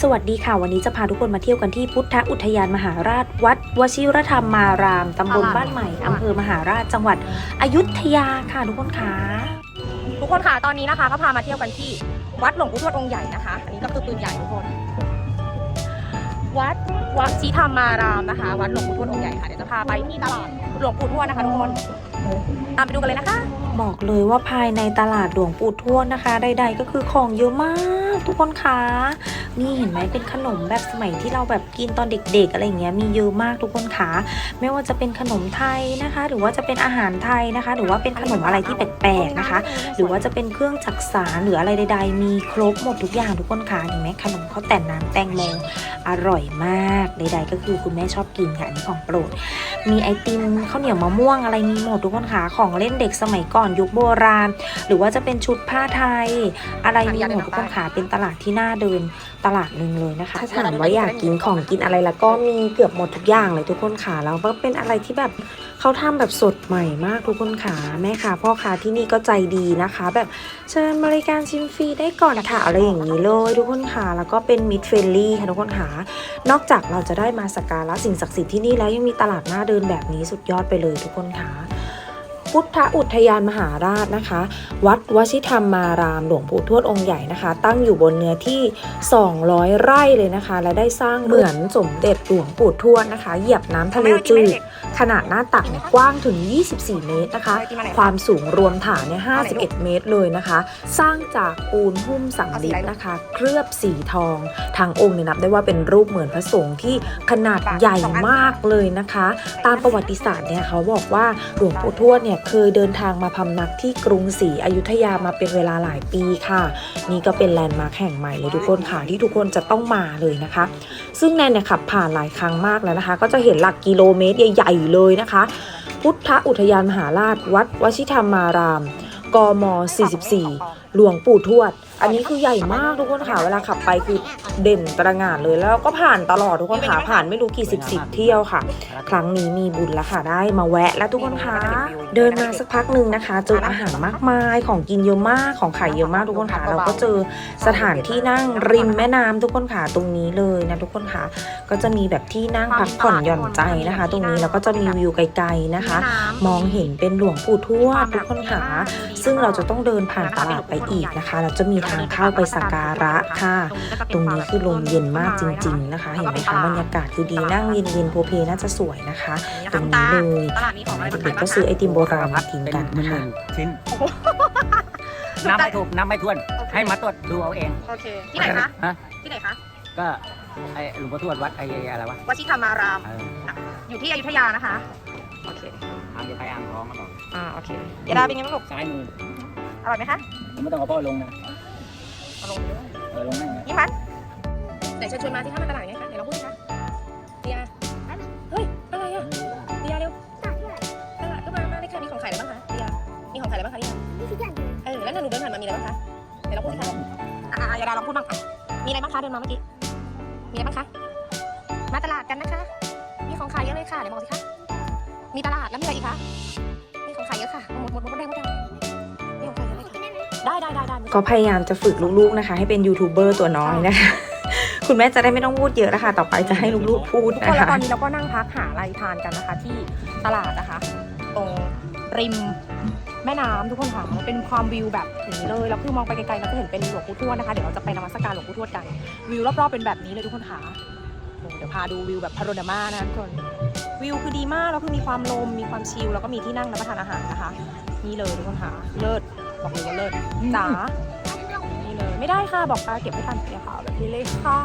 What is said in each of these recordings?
สวัสดีค่ะ วันนี้จะพาทุกคนมาเที่ยวกันที่พุทธอุทยานมหาราชวัด วชิรธรรมมารามตำบลบ้านใหม่อำเภอมหาราชจังหวัดอยุธยาค่ะทุกคนค่ะทุกคนค่ะตอนนี้นะคะก็พามาเที่ยวกันที่วัดหลวงปู่ทวดองค์ใหญ่นะคะ อันนี้ก็คือปืนใหญ่ทุกคน วัดวัดชีธรรมารามนะคะ วัดหลวงปู่ทวดองค์ใหญ่ค่ะเดี๋ยวจะพาไปที่ตลาดหลวงปู่ทวดนะคะทุกคน ตามไปดูกันเลยนะคะ บอกเลยว่าภายในตลาดหลวงปู่ทวดนะคะ ใด ๆ ก็คือของเยอะมากทุกคนคะนี่เห็นไหมเป็นขนมแบบสมัยที่เราแบบกินตอนเด็ก ๆ อะไรอย่างเงี้ยมีเยอะมากทุกคนคะไม่ว่าจะเป็นขนมไทยนะคะ หรือว่าจะเป็นอาหารไทยนะคะ หรือว่าเป็นขนมอะไรที่แปลกๆนะคะ หรือว่าจะเป็นเครื่องจักสารหรืออะไรใด ๆ มีครบหมดทุกอย่างทุกคนคะเห็นไหมขนมข้าวแต่นน้ำแตงโมอร่อยมากใด ๆ ก็คือคุณแม่ชอบกินค่ะนนี้ของโปรด มีไอติมข้าวเหนียวมะม่วงอะไรมีหมดทุกคนคะของเล่นเด็กสมัยก่อนยุคโบราณ หรือว่าจะเป็นชุดผ้าไทย อะไรมีหมดทุกคนค่ะเป็นตลาดที่น่าเดินตลาดหนึ่งเลยนะคะถ้าถามว่าอยากกินของกินอะไรแล้วก็มีเกือบหมดทุกอย่างเลยทุกคนค่ะแล้วก็เป็นอะไรที่แบบเขาทำแบบสดใหม่มากทุกคนค่ะแม่ค่ะพ่อค้าที่นี่ก็ใจดีนะคะ แบบเชิญบริการชิมฟรีได้ก่อนค่ะอะไรอย่างนี้เลยทุกคนค่ะแล้วก็เป็นมิดเฟรนลี่ค่ะทุกคนค่ะนอกจากเราจะได้มาสักการะสิ่งศักดิ์สิทธิ์ที่นี่แล้วยังมีตลาดหน้าเดินแบบนี้สุดยอดไปเลยทุกคนค่ะ พุทธอุทยานมหาราชนะคะ วัดวชิธรรมมารามหลวงปู่ทวดองค์ใหญ่นะคะ ตั้งอยู่บนเนื้อที่ 200 ไร่เลยนะคะ และได้สร้างเหมือนสมเด็จหลวงปู่ทวดนะคะ เหยียบน้ำทะเลจืด ขนาดหน้าตักเนี่ยกว้างถึง 24 เมตรนะคะ ความสูงรวมฐานเนี่ย 51 เมตรเลยนะคะ สร้างจากปูนหุ้มสังลิดนะคะ เคลือบสีทอง ทางองค์เนี่ยนับได้ว่าเป็นรูปเหมือนพระสงฆ์ที่ขนาดใหญ่มากเลยนะคะ ตามประวัติศาสตร์เนี่ยเขาบอกว่าหลวงปู่ทวดเนี่ยเคยเดินทางมาพำนักที่กรุงศรีอยุธยามาเป็นเวลาหลายปีค่ะ นี่ก็เป็นแลนด์มาร์คแห่งใหม่เลยทุกคนค่ะที่ทุกคนจะต้องมาเลยนะคะ ซึ่งแนนเนี่ยขับผ่านหลายครั้งมากแล้วนะคะ ก็จะเห็นหลักกิโลเมตรใหญ่ๆเลยนะคะ พุทธอุทยานมหาราช วัดวชิธรรมาราม กม 44หลวงปู่ทวด อันนี้คือใหญ่มากทุกคนค่ะ เวลาขับไปคือเด่นตระหง่านเลย แล้วก็ผ่านตลอดทุกคนค่ะ ผ่านไม่รู้กี่สิบสิบเที่ยวค่ะ ครั้งนี้มีบุญแล้วค่ะ ได้มาแวะแล้วทุกคนคะเดินมาสักพักหนึ่งนะคะ เจออาหารมากมาย ของกินเยอะมาก ของขายเยอะมากทุกคนค่ะ เราก็เจอสถานที่นั่งริมแม่น้ำทุกคนค่ะ ตรงนี้เลยนะทุกคนค่ะ ก็จะมีแบบที่นั่งพักผ่อนหย่อนใจนะคะ ตรงนี้แล้วก็จะมีวิวไกลๆนะคะ มองเห็นเป็นหลวงปู่ทวดทุกคนค่ะ ซึ่งเราจะต้องเดินผ่านตลาดไปอีกนะคะ เราจะมีทางเข้าไปสักการะค่ะ ตรงนี้คือลมเย็นมากจริง ๆ นะคะ เห็นไหมคะบรรยากาศคือดีนั่งเย็นๆโพเพน่าจะสวยนะคะ ตรงนี้เลยตลาดนี้ของอะไรเด็กๆก็ซื้อไอติมโบราณมากินกันเป็นนะคะหมื่ๆชิ้นนับไม่ถูกนับไม่ถ้วน ให้มาตรวจดูเอาเองโอเคที่ไหนคะฮะที่ไหนคะก็ไอหลวงพ่อทวดวัดไออะไรวะวชิธรรมารามเอออยู่ที่อยุธยานะคะ โอเคทางจะไปอ่างทองมาบอกอ่าโอเคยาดาเป็นไงบ้างลูกซ้ายมืออ ร่อยไหมคะผมไม่ต้องเอาพ่อลงนะเอาลงเลยเออลงนั่งนะยิ้มพันไหนเชิญชวนมาที่ท่ามาตลาดไงคะเดี๋ยวเราพูดนะคะเดียเฮ้ยอะไรอะเดียเร็วตลาดก็มามาเลยค่ะมีของขายอะไรบ้างคะเดียมีของขายอะไรบ้างคะเดียเออแล้วหนูเดินผ่านมามีอะไรบ้างคะเดี๋ยวเราพูดสิคะอ่ายาดาลองพูดบ้างอะมีอะไรบ้างคะเดินมาเมื่อกี้มีอะไรบ้างคะมาตลาดกันนะคะ มีของขายเยอะเลยค่ะเดี๋ยวบอกสิคะมีตลาดแล้วมีอะไรอีกคะมีของขายเยอะค่ะหมดหมดหมดหมดได้หมดได้มี ได้ได้ได้ได้ก็พยายามจะฝึกลูกๆนะคะ ให้เป็นยูทูบเบอร์ตัวน้อยนะคะ คุณแม่จะได้ไม่ต้องพูดเยอะนะคะ ต่อไปจะให้ลูกๆพูดทุกคนแล้วนะคะตอนนี้เราก็นั่งพักหาอะไรทานกันนะคะ ที่ตลาดนะคะ ตรงริมแม่น้ำทุกคนค่ะมันเป็นความวิวแบบอย่างนี้เลยแล้วคือมองไปไกลๆเราก็เห็นเป็นหลวงปู่ทวดนะคะเดี๋ยวเราจะไปนมัสการหลวงปู่ทวดกัน วิวรอบๆเป็นแบบนี้เลยทุกคนค่ะโอ้เดี๋ยวพาดูวิวแบบพาโรนามานะทุกคนวิวคือดีมากแล้วคือมีความลมมีความชิลแล้วก็มีที่นั่งรับประทานอาหารนะคะ นี่เลยทุกคนค่ะเลิศ บอกเลยว่าเลิศจ๋านี่เลยไม่ได้ค่ะบอกตาเก็บไม่ทันเสียค่ะแบบนี้เลยค่ะ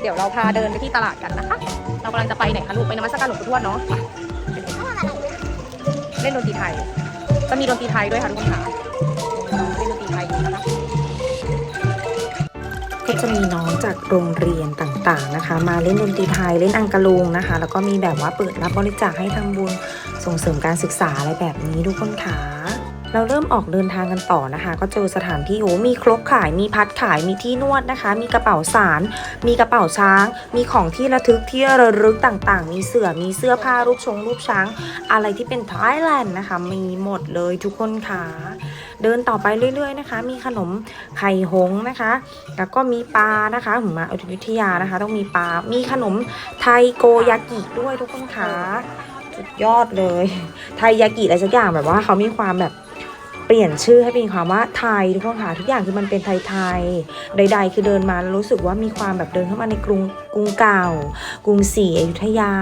เดี๋ยวเราพาเดินไปที่ตลาดกันนะคะ เรากำลังจะไปไหนคะลูกไปนมัสการหลวงปู่ทวดเนาะเล่นดนตรีไทย จะมีดนตรีไทยด้วยค่ะทุกคนค่ะเล่นดนตรีไทยอยู่นะคะก็จะมีน้องจากโรงเรียนต่างๆนะคะ มาเล่นดนตรีไทยเล่นอังกะลุงนะคะ แล้วก็มีแบบว่าเปิดรับบริจาคให้ทำบุญส่งเสริมการศึกษาอะไรแบบนี้ทุกคนค่ะ เราเริ่มออกเดินทางกันต่อนะคะ ก็เจอสถานที่โอ้มีครกขายมีพัดขายมีที่นวดนะคะ มีกระเป๋าสาร มีกระเป๋าช้าง มีของที่ระทึกที่ระลึกต่างๆ มีเสือมีเสื้อผ้ารูปชงรูปช้าง อะไรที่เป็นไทยแลนด์นะคะ มีหมดเลยทุกคนค่ะเดินต่อไปเรื่อย ๆ นะคะ มีขนมไข่หงนะคะ แล้วก็มีปลานะคะผมมาอยุธยานะคะ ต้องมีปลา มีขนมไทยโกยากิด้วยทุกคนค่ะ สุดยอดเลย ไทยยากิอะไรสักอย่างแบบว่าเขามีความแบบ ปลี่ยนชื่อให้เป็นความว่าไทยทุกคนค่ะทุกอย่างคือมันเป็นไทยๆใด ๆ คือเดินมาแล้วรู้สึกว่ามีความแบบเดินเข้ามาในกรุงกรุงเก่า กรุงศรีอยุธยา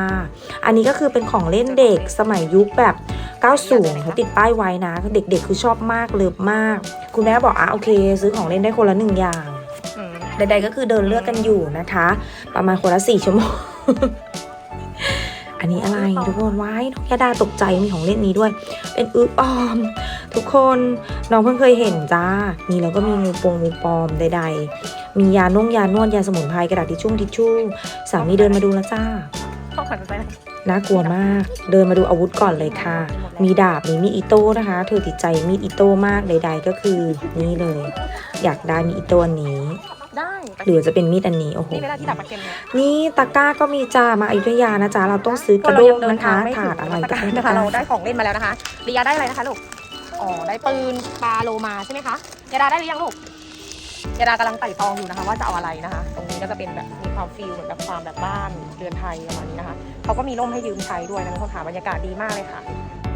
อันนี้ก็คือเป็นของเล่นเด็กสมัยยุคแบบ 90เขาติดป้ายไว้นะเด็ก ๆ คือชอบมากเลิฟมาก คุณแม่บอกอะโอเค ซื้อของเล่นได้คนละหนึ่งอย่างอืมใดๆก็คือเดินเลือกกันอยู่นะคะ ประมาณคนละสี่ชั่วโมง อันนี้อะไรทุกคนว้ายน้องยาดาตกใจมีของเล่นนี้ด้วย เป็นอึออม ทุกคนน้องเพิ่งเคยเห็นจ้านี่แล้วก็มีงูปงงูปลอมใด ๆ มียานุ่งยานวดยาสมุนไพรกระดาษทิชชู่ทิชชู่สามีเดินมาดูแล้วจ้าต้องขวัญใจเลยน่ากลัวมาก เดินมาดูอาวุธก่อนเลยค่ะ มีดาบมีมีดอิโต้นะคะ เธอติดใจมีดอิโต้มากใด ๆ ก็คือนี่เลย อยากได้มีดอิโต้อันนี้ได้ไป หรือจะเป็นมีดอันนี้โอ้โหนี่ไม่ได้ที่ดับมาเก็มเนี่ยนี่ตะกร้าก็มีจ้ามาอยุธยานะจ๊ะเราต้องซื้อกระเราด้ยังงเดินนะคะทางไม่ถาดอะไรถึก็งได้นะนะคะคะเราได้ของเล่นมาแล้วนะคะลียาได้อะไรนะคะลูกอ๋อได้ปืนปลาโลมาใช่ไหมคะยาดาได้หรือยังลูกยาดากำลังไต่ตองอยู่นะคะ ว่าจะเอาอะไรนะคะ ตรงนี้ก็จะเป็นแบบมีความฟิลเหมือนแบบความแบบบ้านเรือนไทยประมาณนี้นะคะเขาก็มีร่มให้ยืมใช้ด้วยนะทุกคนค่ะบรรยากาศดีมากเลยค่ะ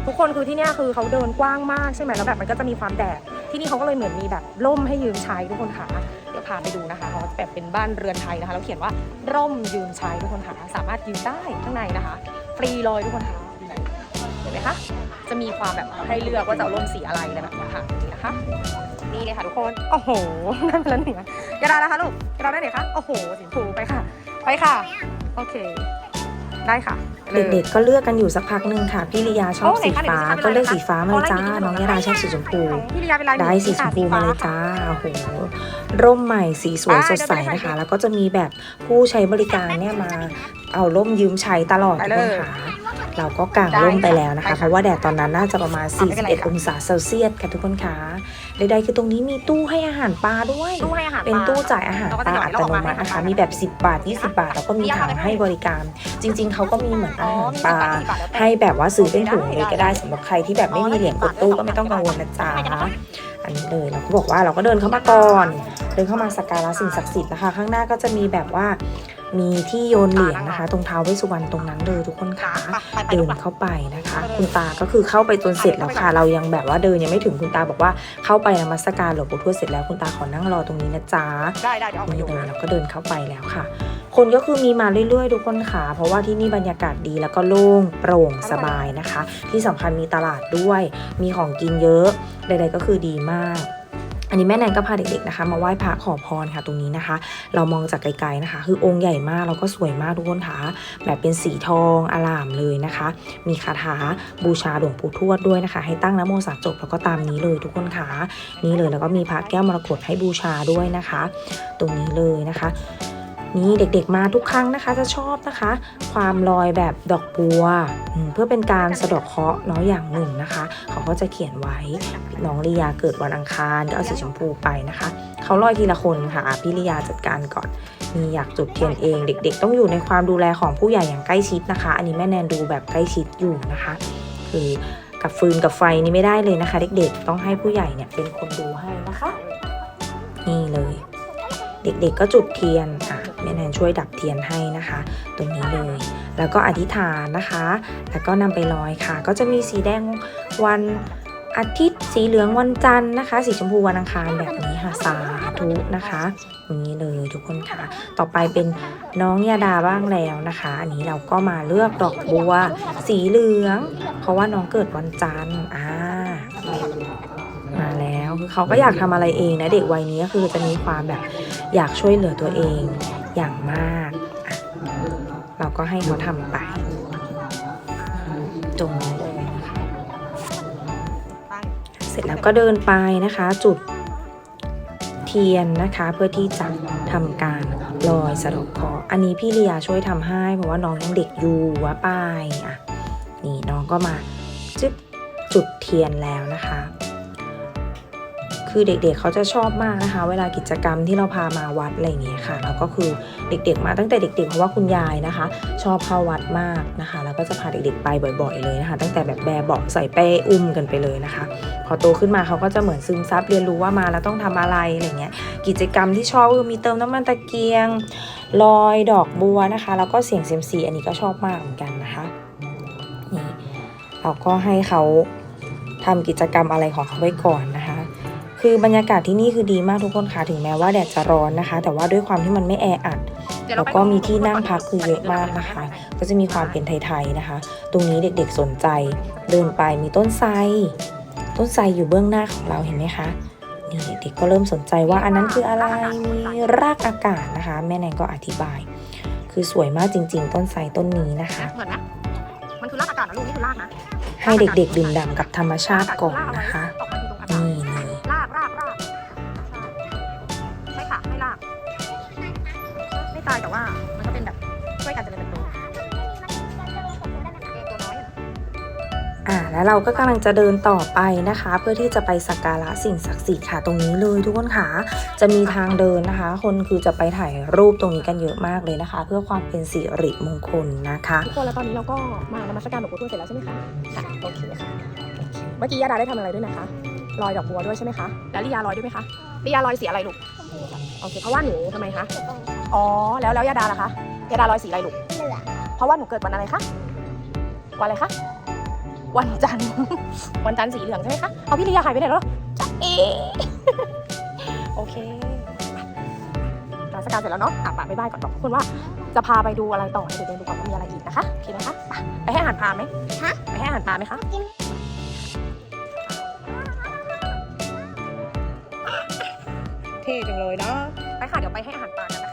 ทุกคนคือที่เนี่ยคือเขาเดินกว้างมากใช่ไหมแล้วแบบมันก็จะมีความแดดที่นี่เขาก็เลยเหมือนมีแบบร่มให้ยืมใช้ทุกคนค่ะเดี๋ยว พาไปดูนะคะเขาแบบเป็นบ้านเรือนไทยนะคะแล้วเขียนว่าร่มยืนใช้ทุกคนค่ะสามารถยืนได้ข้างในนะคะ ฟรีเลยทุกคนค่ะเห็นไหมคะจะมีความแบบให้เลือกว่าจะร่มสีอะไรอะไรแบบนี้ค่ะนี่นะคะนี่เลยค่ะทุกคนโอ้โหนั่นเป็นเหนือยาดานะคะลูกกระดาได้ไหนคะโอ้โหสีชมพูไปค่ะ ไปค่ะ โอเค ได้ค่ะไปลยเด็กๆก็เลือกกันอยู่สักพักหนึ่งค่ะ พี่ลียาชอบโอ้ไหนสีคะฟ้าเดี๋ยวจะก็เลือกทำอะไรสีฟ้ามาเลยจ้าคะน้องยาดาชอบสีชมพูพี่ลียาเป็นลายได้สีชมพูมาเลยจ้า โอ้โห ร่มใหม่สีสวยสดใสนะคะ แล้วก็จะมีแบบผู้ใช้บริการเนี่ยมาเอาร่มยืมใช้ตลอดทุกคนค่ะเราก็กางร่มไปแล้วนะคะ เพราะว่าแดดตอนนั้นน่าจะประมาณ 41 องศาเซลเซียสค่ะทุกคนค่ะ ใดๆคือตรงนี้มีตู้ให้อาหารปลาด้วย ตู้ให้อาหารเป็นปลาตู้จ่ายอาหารเราก็ปจะลาหยอดอัแล้วตออกโนมามัตินะคะให้มีแบบ 10 บาท 20 บาท แล้วก็มีถังให้บริการ จริง ๆ เขาก็มีเหมือนอาหารปลาให้แบบว่าซื้อเป็นถุงเลยก็ได้สำหรับใครที่แบบไม่มีเหรียญกดตู้ก็ไม่ต้องกังวลนะจ๊ะอันนี้เลยเราก็บอกว่าเราก็เดินเข้ามาก่อน เดินเข้ามาสักการะสิ่งศักดิ์สิทธิ์นะคะ ข้างหน้าก็จะมีแบบว่า มีที่โยนเหรียญนะคะ ตรงเท้าวเวสสุวรรณตรงนั้นเลยทุกคนค่ะเดินเข้าไปนะคะ คุณตาก็คือเข้าไปจนเสร็จแล้วค่ะ เรายังแบบว่าเดินยังไม่ถึงคุณตาบอกว่าเข้าไปนมัสการหลวงปู่ทวดเสร็จแล้วคุณตาขอนั่งรอตรงนี้นะจ๊ะได้ได้เดี๋ยวเอามานี่ดูเลยเราก็เดินเข้าไปแล้วค่ะ คนก็คือมีมาเรื่อยๆทุกคนค่ะเพราะว่าที่นี่บรรยากาศดีแล้วก็โล่งโปร่งสบายนะคะ ที่สำคัญมีตลาดด้วย มีของกินเยอะใดๆก็คือดีมาก อันนี้แม่แนนก็พาเด็กๆนะคะ มาไหว้พระขอพรค่ะตรงนี้นะคะ เรามองจากไกลๆนะคะ คือองค์ใหญ่มากแล้วก็สวยมากทุกคนค่ะแบบเป็นสีทองอลามเลยนะคะ มีคาถาบูชาหลวงปู่ทวดด้วยนะคะ ให้ตั้งนโมสามจบแล้วก็ตามนี้เลยทุกคนค่ะนี่เลยแล้วก็มีพระแก้วมรกตให้บูชาด้วยนะคะ ตรงนี้เลยนะคะ นี่เด็กๆมาทุกครั้งนะคะ จะชอบนะคะ ความลอยแบบดอกบัว เพื่อเป็นการสะดอกเคราะห์เนาะอย่างหนึ่งนะคะ เขาก็จะเขียนไว้น้องลียาเกิดวันอังคารก็เอาสีชมพูไปนะคะ เขาลอยทีละคนค่ะพี่ลียาจัดการก่อนมีอยากจุดเทียนเอง เด็ก ๆ ต้องอยู่ในความดูแลของผู้ใหญ่อย่างใกล้ชิดนะคะ อันนี้แม่แนนดูแบบใกล้ชิดอยู่นะคะ คือกับฟืนกับไฟนี่ไม่ได้เลยนะคะ เด็กๆต้องให้ผู้ใหญ่เนี่ยเป็นคนดูให้นะคะ นี่เลย เด็กๆก็จุดเทียน แม่แนนช่วยดับเทียนให้นะคะ ตรงนี้เลย แล้วก็อธิษฐานนะคะ แล้วก็นำไปลอยค่ะ ก็จะมีสีแดงวันอาทิตย์ สีเหลืองวันจันทร์นะคะ สีชมพูวันอังคารแบบนี้ค่ะสาธุนะคะอย่างนี้เลยทุกคนค่ะ ต่อไปเป็นน้องยาดาบ้างแล้วนะคะ อันนี้เราก็มาเลือกดอกบัว สีเหลือง เพราะว่าน้องเกิดวันจันทร์อ่ามาแล้วคือเขาก็อยากทำอะไรเองนะเด็กวัยนี้ก็คือจะมีความแบบอยากช่วยเหลือตัวเอง อย่างมาก เราก็ให้เขาทำไปตรงนี้เลยนะคะเสร็จแล้วก็เดินไปนะคะ จุดเทียนนะคะ เพื่อที่จะทำการลอยสะดอกคราะห์อันนี้พี่เลียช่วยทำให้เพราะว่าน้องยังเด็กอยู่วะไปอะนี่น้องก็มาจุดเทียนแล้วนะคะ คือเด็กๆเขาจะชอบมากนะคะ เวลากิจกรรมที่เราพามาวัดอะไรอย่างเงี้ยค่ะแล้วก็คือเด็กๆมาตั้งแต่เด็กๆเพราะว่าคุณยายนะคะ ชอบเข้าวัดมากนะคะ แล้วก็จะพาเด็กๆไปบ่อยๆเลยนะคะ ตั้งแต่แบบแบบเบาะใส่เป้อุ้มกันไปเลยนะคะ พอโตขึ้นมาเขาก็จะเหมือนซึมซับเรียนรู้ว่ามาแล้วต้องทำอะไรอะไรเงี้ยกิจกรรมที่ชอบก็คือมีเติมน้ำมันตะเกียงลอยดอกบัวนะคะ แล้วก็เสียงเซยมซีอันนี้ก็ชอบมากเหมือนกันนะคะนี่เราก็ให้เขาทำกิจกรรมอะไรของเขาไว้ก่อนนะคะ คือบรรยากาศที่นี่คือดีมากทุกคนค่ะถึงแม้ว่าแดดจะร้อนนะคะ แต่ว่าด้วยความที่มันไม่แออัดเดี๋ยวแล้เราวไปก็มีที่นั่งพักคือเยอะมากนะคะ ก็จะมีความเป็นไทยๆนะคะ ตรงนี้เด็กๆสนใจ เดินไปมีต้นไทรต้นไทรอยู่เบื้องหน้าของเราเห็นไหมคะนี่เด็กๆก็เริ่มสนใจว่าอันนั้นคืออะไรมีรากอากาศนะคะ แม่แนนก็อธิบาย คือสวยมากจริง ๆ ต้นไทรต้นนี้นะคะเหมือนนะมันคือรากอากาศนะลูกนี่คือรากนะให้เด็กๆดื่มด่ำกับธรรมชาติก่อนนะคะ เราก็กำลังจะเดินต่อไปนะคะ เพื่อที่จะไปสักการะสิ่งศักดิ์สิทธิ์ค่ะ ตรงนี้เลยทุกคนค่ะจะมีทางเดินนะคะ คนคือจะไปถ่ายรูปตรงนี้กันเยอะมากเลยนะคะ เพื่อความเป็นสิริมงคลนะคะทุกคนแล้วตอนนี้เราก็มานมัสการหลวงปู่ทวดเสร็จแล้วใช่ไหมคะค่ะโอเคค่ะเมื่อกี้ยาดาได้ทำอะไรด้วยนะคะลอยดอกบัวด้วยใช่ไหมคะแล้วลิยาลอยด้วยไหมคะลิยาลอยสีอะไรลูกโอเคเพราะว่าหนูทำไมคะอ๋อแล้วแล้วยาดาล่ะคะยาดาลอยสีอะไรลูกเพราะว่าหนูเกิดวันอะไรคะวันอะไรคะ วันจันทร์ วันจันทร์สีเหลืองใช่ไหมคะ เอาพี่ลิยาหายไปไหนแล้วล่ะจ๊ะเอโอเคนมัสการเสร็จแล้วเนาะอะปะบ๊ายบายก่อนบอกคุณว่า จะพาไปดูอะไรต่อให้เดี๋ยวเดินดูก่อนว่ามีอะไรอีกนะคะโอเคไหมคะไปไปให้อาหารปลาไหมฮะไปให้อาหารปลาไหมคะเท่จังเลยเนาะไปค่ะเดี๋ยวไปให้อาหารปลากันนะคะ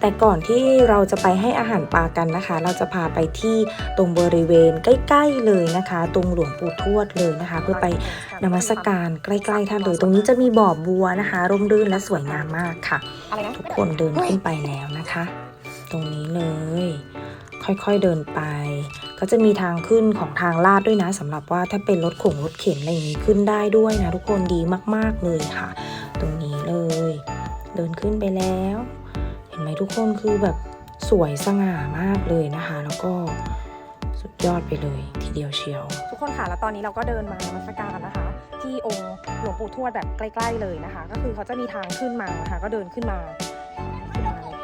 แต่ก่อนที่เราจะไปให้อาหารปลากันนะคะ เราจะพาไปที่ตรงบริเวณใกล้ ๆเลยนะคะ ตรงหลวงปู่ทวดเลยนะคะ เพื่อไปนมัสการใกล้ๆท่านเลย ตรงนี้จะมีบ่อบัวนะคะ ร่มรื่นและสวยงามมากค่ะอะไรนะทุกคนเดินขึ้นไปแล้วนะคะ ตรงนี้เลย ค่อยๆเดินไปก็จะมีทางขึ้นของทางลาดด้วยนะสำหรับว่าถ้าเป็นรถขงรถเข็นอะไรอย่างนี้ขึ้นได้ด้วยนะ ทุกคนดีมากๆเลยค่ะ ตรงนี้เลย เดินขึ้นไปแล้วเห็น ไหมทุกคนคือแบบสวยสง่ามากเลยนะคะ แล้วก็สุดยอดไปเลยทีเดียวเชียว ทุกคนค่ะแล้วตอนนี้เราก็เดินมานมัสการนะคะ ที่องค์หลวงปู่ทวดแบบใกล้ ๆ เลยนะคะ ก็คือเขาจะมีทางขึ้นมานะคะก็เดินขึ้นมาขึ้นมาเลย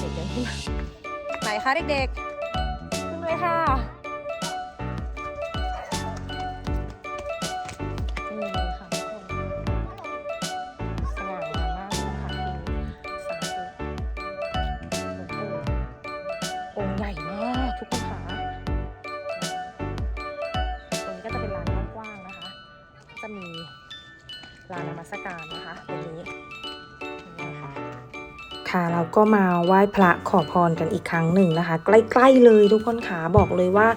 เด็กๆเดินขึ้นมาไหนคะเด็กๆขึ้นเลยค่ะ องค์ใหญ่มากทุกคนค่ะตรงนี้ก็จะเป็นลานกว้างๆนะคะ จะมีลานนมัสการนะคะตรงนี้ค่ะค่ะเราก็มาไหว้พระขอพรกันอีกครั้งหนึ่งนะคะ ใกล้ๆเลยทุกคนค่ะบอกเลยว่า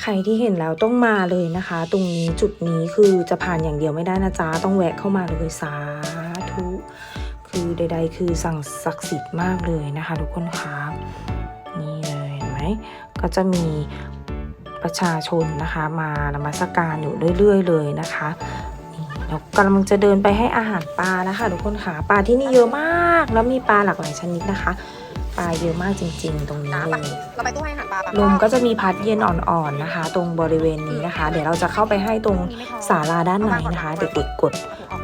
ใครที่เห็นแล้วต้องมาเลยนะคะ ตรงนี้จุดนี้คือจะผ่านอย่างเดียวไม่ได้นะจ๊ะต้องแวะเข้ามาเลยสาธุคือใด ๆ คือสั่งศักดิ์สิทธิ์มากเลยนะคะ ทุกคนค่ะ ก็จะมีประชาชนนะคะมานมัสการอยู่เรื่อย ๆ เลยนะคะนี่เรากำลังจะเดินไปให้อาหารปลานะคะทุกคนค่ะปลาที่นี่เยอะมาก แล้วมีปลาหลากหลายชนิดนะคะปลาเยอะมากจริง ๆ ตรงนี้เลยเราไปตู้ให้อาหารปลาปะลมก็จะมีพัดเย็นอ่อนๆนะคะ ตรงบริเวณนี้นะคะ เดี๋ยวเราจะเข้าไปให้ตรงศาลาด้านในนะคะ เด็กๆกด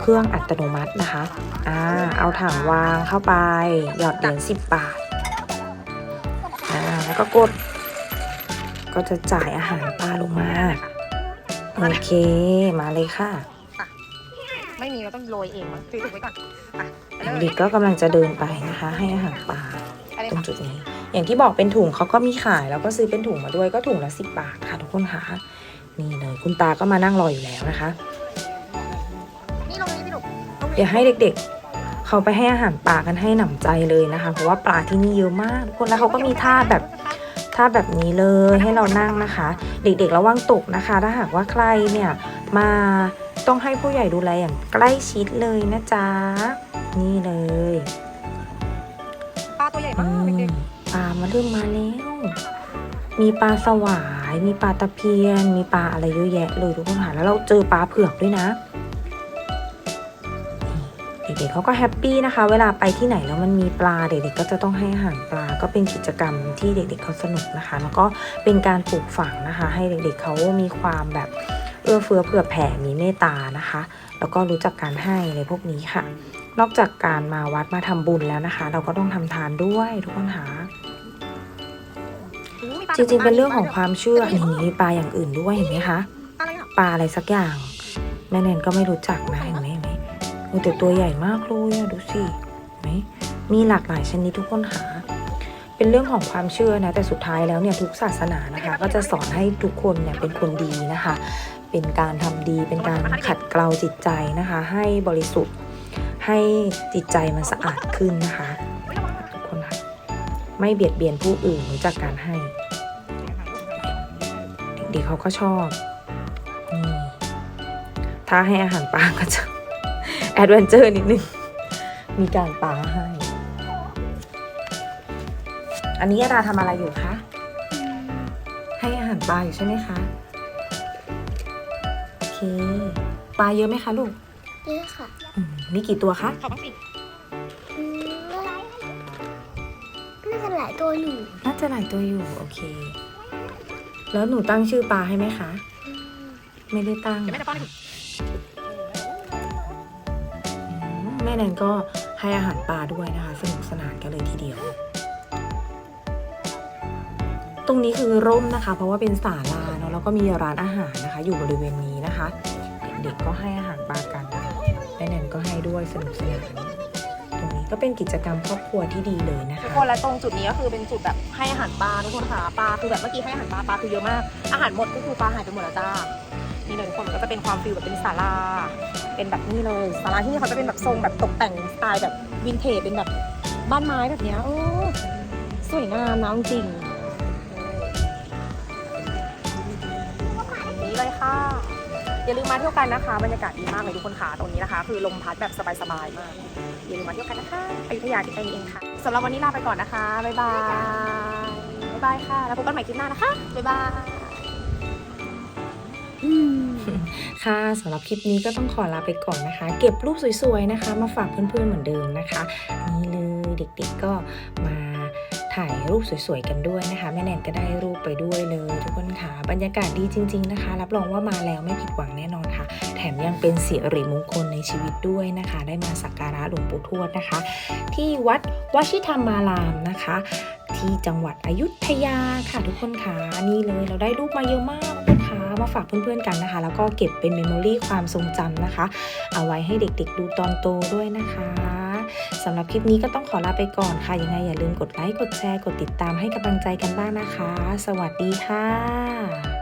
เครื่องอัตโนมัตินะคะอ่าเอาถังวางเข้าไป หยอดเหรียญ10 บาทอ่า แล้วก็กด ก็จะจ่ายอาหารปลาลงมา โอเค มาเลยค่ะไม่มีเราต้องโรยเองมั้งถือถุงไว้ก่อนไปไปเลยเด็กก็กำลังจะเดินไปนะคะ ให้อาหารปลาไปเลยตรงค่ะจุดนี้ อย่างที่บอกเป็นถุงเขาก็มีขายแล้วก็ซื้อเป็นถุงมาด้วยก็ถุงละสิบบาทค่ะทุกคนค่ะนี่เลยคุณตาก็มานั่งรออยู่แล้วนะคะนี่ลงนี้พี่ลูกลงนี้เดี๋ยวให้เด็กๆ เขาไปให้อาหารปลากันให้หนำใจเลยนะคะ เพราะว่าปลาที่นี่เยอะมากทุกคนแล้วเขาก็มีท่าแบบ ท่าแบบนี้เลยให้เรานั่งนะคะ เด็กๆระวังตกนะคะ ถ้าหากว่าใครเนี่ยมาต้องให้ผู้ใหญ่ดูแลอย่างใกล้ชิดเลยนะจ๊ะ นี่เลยปลาตัวใหญ่อืมากมเด็กปลามาเริ่มมาแล้ว มีปลาสวาย มีปลาตะเพียน มีปลาอะไรเยอะแยะเลยทุกคนค่ะแล้วเราเจอปลาเผือกด้วยนะเด็ กๆเขาก็แฮปปี้นะคะ เวลาไปที่ไหนแล้วมันมีปลาเด็กๆก็จะต้องให้อาหารปลาก็เป็นกิจกรรมที่เด็กๆเขาสนุกนะคะ แล้วก็เป็นการปลูกฝังนะคะ ให้เด็กๆเขามีความแบบเอื้อเฟื้อเผื่อแผ่มีเมตตานะคะ แล้วก็รู้จักการให้ในพวกนี้ค่ะ นอกจากการมาวัดมาทำบุญแล้วนะคะ เราก็ต้องทำทานด้วยทุกคนค่ะอู้มีปลาจริงๆ เป็นเรื่องของความเชื่อนี่มีปลาอย่างอื่นด้วยเห็นไหมคะ ปลาอะไรสักอย่างแม่แนนก็ไม่รู้จักนะเห็นไห มเห็นไหมโอ้แต่ตัวใหญ่มากเลยอะดูสิไหมมีหลากหลายชนิดทุกคนหา เป็นเรื่องของความเชื่อนะแต่สุดท้ายแล้วเนี่ยทุกศาสนานะคะ ก็จะสอนให้ทุกคนเนี่ยเป็นคนดีนะคะ เป็นการทำดีเป็นการขัดเกลาจิตใจนะคะ ให้บริสุทธิ์ให้จิตใจมันสะอาดขึ้นนะคะทุกคนค่ะไม่เบียดเบียนผู้อื่นรู้จักการให้ เด็กๆเขาก็ชอบนี่ถ้าให้อาหารปลาก็จะ ดเวนเจอร์นิดนึง มีการปลาให้ อันนี้ยาดาทำอะไรอยู่คะ ให้อาหารปลาอยู่ใช่ไหมคะ โอเค ปลาเยอะไหมคะลูกเยอะค่ะอืมมีกี่ตัวคะขอบ้างสิอืมน่าจะหลายตัวอยู่น่าจะหลายตัวอยู่ โอเค แล้วหนูตั้งชื่อปลาให้ไหมคะ ไม่ได้ตั้งเดี๋ยวแม่จะป้อนให้ดูอื แม่แนนก็ให้อาหารปลาด้วยนะคะสนุกสนานกันเลยทีเดียว ตรงนี้คือร่มนะคะ เพราะว่าเป็นศาลาเนาะแล้วก็มีร้านอาหารนะคะ อยู่บริเวณนี้นะคะ เด็กๆก็ให้อาหารปลากันแม่แนนก็ให้ด้วยสนุกสนานตรงนี้ก็เป็นกิจกรรมครอบครัวที่ดีเลยนะทุกคะคนและตรงจุดนี้ก็คือเป็นจุดแบบให้อาหารปลาทุกคนค่ะปลาคือแบบเมื่อกี้ให้อาหารปลาปลาคือเยอะมากอาหารหมดก็คือปลาหายไปหมดแล้วจ้า นี่เลยทุกคนมันก็จะเป็นความฟิลแบบเป็นศาลาเป็นแบบนี้เลยศาลาที่นี่เขาจะเป็นแบบทรงแบบตกแต่งสไตล์แบบวินเทจเป็นแบบบ้านไม้แบบเนี้ยโอ้สวยงามนะจริงๆนี่เลยค่ะ อย่าลืมมาเที่ยวกันนะคะ บรรยากาศดีมากเลยทุกคนค่ะตรงนี้นะคะ คือลมพัดแบบสบายๆมากอย่าลืมมาเที่ยวกันนะคะอยุธยาที่ใกล้นี้เองค่ะสำหรับวันนี้ลาไปก่อนนะคะบ๊ายบายบ๊ายบายค่ะ แล้วพบกันใหม่คลิปหน้านะคะบ๊ายบาย ค่ะสำหรับคลิปนี้ก็ต้องขอลาไปก่อนนะคะ เก็บรูปสวยๆนะคะ มาฝากเพื่อนๆเหมือนเดิมนะคะนี่เลยเด็กๆก็มาถ่ายรูปสวยๆกันด้วยนะคะแม่แนนก็ได้รูปไปด้วยเลย ทุกคนค่ะบรรยากาศดีจริง ๆนะคะ รับรองว่ามาแล้วไม่ผิดหวังแน่นอนค่ะ แถมยังเป็นสิริมงคลในชีวิตด้วยนะคะ ได้มาสักการะหลวงปู่ทวดนะคะ ที่วัดวชิธรรมารามนะคะ ที่จังหวัดอยุธยาค่ะทุกคนค่ะนี่เลยเราได้รูปมาเยอะมาก มาฝากเพื่อนๆกันนะคะ แล้วก็เก็บเป็นเมมโมรีความทรงจำนะคะ เอาไว้ให้เด็กๆดูตอนโตด้วยนะคะสำหรับคลิปนี้ก็ต้องขอลาไปก่อนค่ะ ยังไงอย่าลืมกดไลค์ กดแชร์ กดติดตามให้กำลังใจกันบ้างนะคะ สวัสดีค่ะ